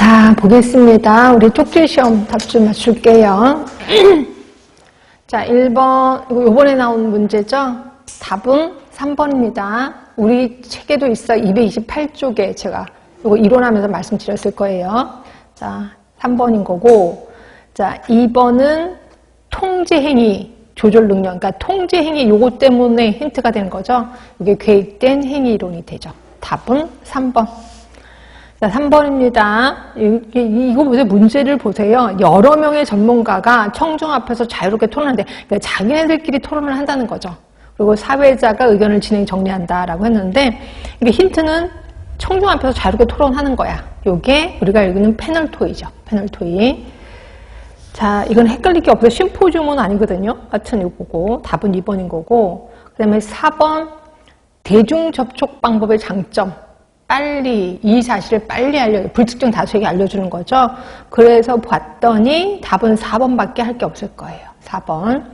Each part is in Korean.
자, 보겠습니다. 우리 쪽지 시험 답 좀 맞출게요. 자, 1번, 이거 요번에 나온 문제죠? 답은 3번입니다. 우리 책에도 있어 228쪽에 제가 이거 이론하면서 말씀드렸을 거예요. 자, 3번인 거고, 자, 2번은 통제행위 조절 능력, 그러니까 통제행위 요거 때문에 힌트가 되는 거죠. 이게 계획된 행위 이론이 되죠. 답은 3번. 자, 3번입니다. 이게, 이거 보세요. 문제를 보세요. 여러 명의 전문가가 청중 앞에서 자유롭게 토론하는데, 그러니까 자기네들끼리 토론을 한다는 거죠. 그리고 사회자가 의견을 진행 정리한다라고 했는데, 이게 힌트는 청중 앞에서 자유롭게 토론하는 거야. 요게 우리가 읽는 패널 토의죠. 패널 토의. 자, 이건 헷갈릴 게 없어요. 심포지움은 아니거든요. 하여튼 이거고, 답은 2번인 거고, 그 다음에 4번, 대중 접촉 방법의 장점. 빨리, 이 사실을 빨리 알려, 불특정 다수에게 알려주는 거죠. 그래서 봤더니 답은 4번밖에 할 게 없을 거예요. 4번.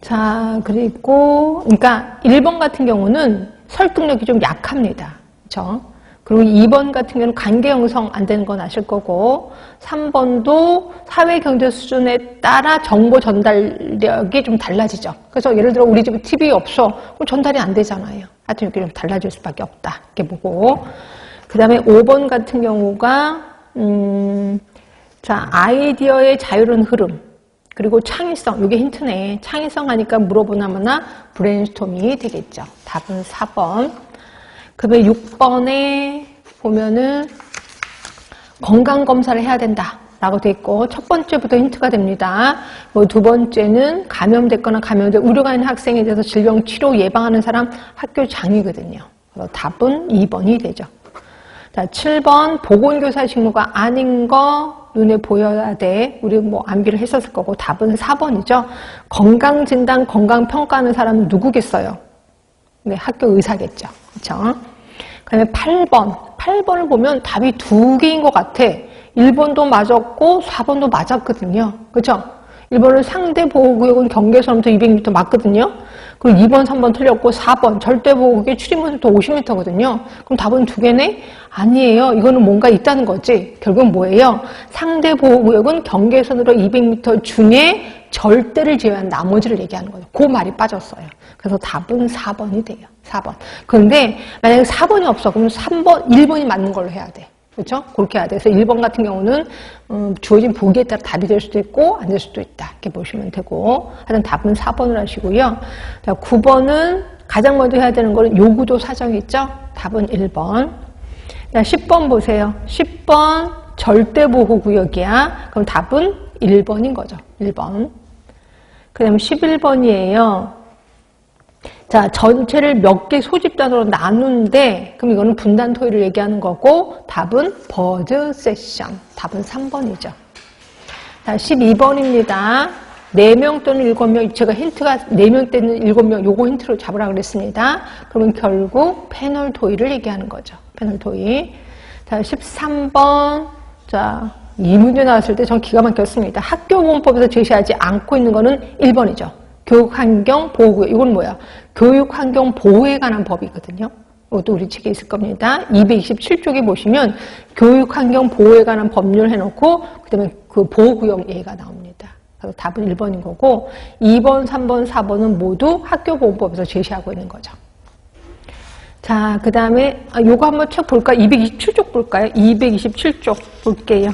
자, 그리고, 그러니까 1번 같은 경우는 설득력이 좀 약합니다. 그쵸? 그리고 2번 같은 경우는 관계 형성 안 되는 건 아실 거고 3번도 사회 경제 수준에 따라 정보 전달력이 좀 달라지죠. 그래서 예를 들어 우리 집에 TV 없어. 그럼 전달이 안 되잖아요. 하여튼 이렇게 좀 달라질 수밖에 없다. 이렇게 보고 그 다음에 5번 같은 경우가 음, 자 아이디어의 자유로운 흐름 그리고 창의성 이게 힌트네. 창의성 하니까 물어보나마나 브레인스토밍이 되겠죠. 답은 4번. 그 다음에 6번에 보면은 건강검사를 해야 된다. 라고 돼 있고, 첫 번째부터 힌트가 됩니다. 뭐 두 번째는 감염됐거나 감염된 우려가 있는 학생에 대해서 질병 치료 예방하는 사람 학교장이거든요. 그래서 답은 2번이 되죠. 자, 7번 보건교사 직무가 아닌 거 눈에 보여야 돼. 우리 뭐 암기를 했었을 거고 답은 4번이죠. 건강진단, 건강평가하는 사람은 누구겠어요? 네, 학교 의사겠죠. 그렇죠? 그다음에 8번. 8번을 보면 답이 두 개인 것 같아. 1번도 맞았고 4번도 맞았거든요. 그렇죠? 1번은 상대 보호구역은 경계선부터 200m 맞거든요. 그리고 2번, 3번 틀렸고 4번 절대 보호구역이 출입문부터 50m거든요. 그럼 답은 두 개네? 아니에요. 이거는 뭔가 있다는 거지. 결국은 뭐예요? 상대 보호구역은 경계선으로 200m 중에 절대를 제외한 나머지를 얘기하는 거예요. 그 말이 빠졌어요. 그래서 답은 4번이 돼요. 4번. 그런데 만약에 4번이 없어. 그럼 3번, 1번이 맞는 걸로 해야 돼. 그렇죠? 그렇게 해야 돼. 그래서 1번 같은 경우는 음, 주어진 보기에 따라 답이 될 수도 있고 안 될 수도 있다. 이렇게 보시면 되고 하여튼 답은 4번을 하시고요. 자, 9번은 가장 먼저 해야 되는 거는 요구도 사정이 있죠? 답은 1번. 자, 10번 보세요. 10번 절대보호구역이야. 그럼 답은 1번인 거죠. 1번. 그 다음에 11번이에요. 자, 전체를 몇 개 소집단으로 나누는데, 그럼 이거는 분단 토의를 얘기하는 거고, 답은 버드 세션. 답은 3번이죠. 자, 12번입니다. 4명 또는 7명, 제가 힌트가 4명 또는 7명, 요거 힌트로 잡으라 그랬습니다. 그러면 결국 패널 토의를 얘기하는 거죠. 패널 토의. 자, 13번. 자, 이 문제 나왔을 때 전 기가 막혔습니다. 학교 보험법에서 제시하지 않고 있는 거는 1번이죠. 교육환경 보호구역. 이건 뭐야? 교육환경 보호에 관한 법이 있거든요. 이것도 우리 책에 있을 겁니다. 227쪽에 보시면 교육환경 보호에 관한 법률 해놓고 그다음에 그 보호구역 예가 나옵니다. 그래서 답은 1번인 거고 2번, 3번, 4번은 모두 학교보험법에서 제시하고 있는 거죠. 자, 그 다음에 아, 요거 한번 책 볼까요? 227쪽 볼까요? 227쪽 볼게요.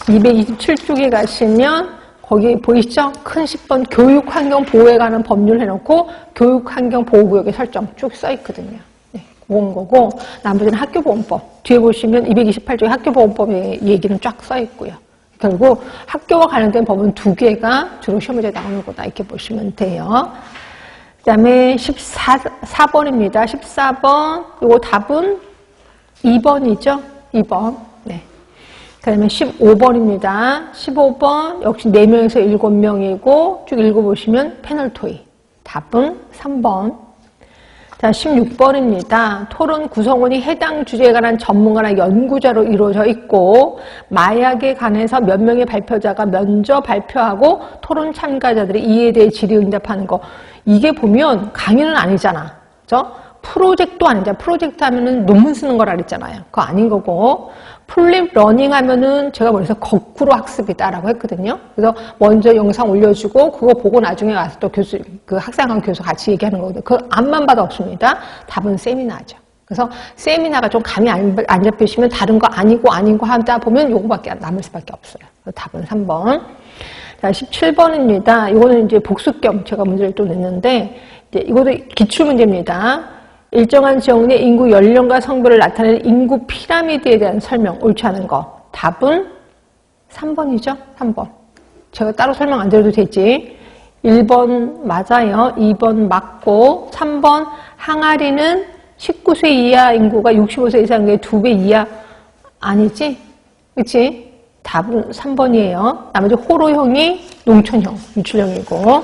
227쪽에 가시면 거기 보이시죠? 큰 10번 교육환경 보호에 관한 법률 해놓고 교육환경 보호구역의 설정 쭉 써있거든요. 네, 그건 거고 나머지는 학교보험법 뒤에 보시면 228쪽에 학교보험법의 얘기는 쫙 써있고요. 결국 학교와 관련된 법은 두 개가 주로 시험 문제에 나오는 거다 이렇게 보시면 돼요. 그 다음에 14, 4번입니다. 14번 이거 답은 2번이죠. 2번. 네. 그 다음에 15번입니다. 15번 역시 4명에서 7명이고 쭉 읽어보시면 패널 토의. 답은 3번. 자, 16번입니다. 토론 구성원이 해당 주제에 관한 전문가나 연구자로 이루어져 있고 마약에 관해서 몇 명의 발표자가 먼저 발표하고 토론 참가자들이 이에 대해 질의 응답하는 거. 이게 보면 강의는 아니잖아. 그죠? 프로젝트도 아니잖아. 프로젝트 하면은 논문 쓰는 거라 그랬잖아요. 그거 아닌 거고. 플립 러닝 하면은 제가 그래서 거꾸로 학습이다라고 했거든요. 그래서 먼저 영상 올려주고 그거 보고 나중에 와서 또 교수, 그 학생하고 교수 같이 얘기하는 거거든요. 그 앞만 봐도 없습니다. 답은 세미나죠. 그래서 세미나가 좀 감이 안, 안 잡히시면 다른 거 아니고 아니고 하다 보면 요거밖에 안 남을 수밖에 없어요. 답은 3번. 자, 17번입니다. 이거는 이제 복수 겸 제가 문제를 또 냈는데, 이제 이것도 기출문제입니다. 일정한 지역 내 인구 연령과 성별을 나타내는 인구 피라미드에 대한 설명, 옳지 않은 거. 답은 3번이죠? 3번. 제가 따로 설명 안 드려도 되지. 1번 맞아요. 2번 맞고, 3번 항아리는 19세 이하 인구가 65세 이상의 2배 이하 아니지? 그치? 답은 3번이에요. 나머지 호로형이 농촌형, 유출형이고.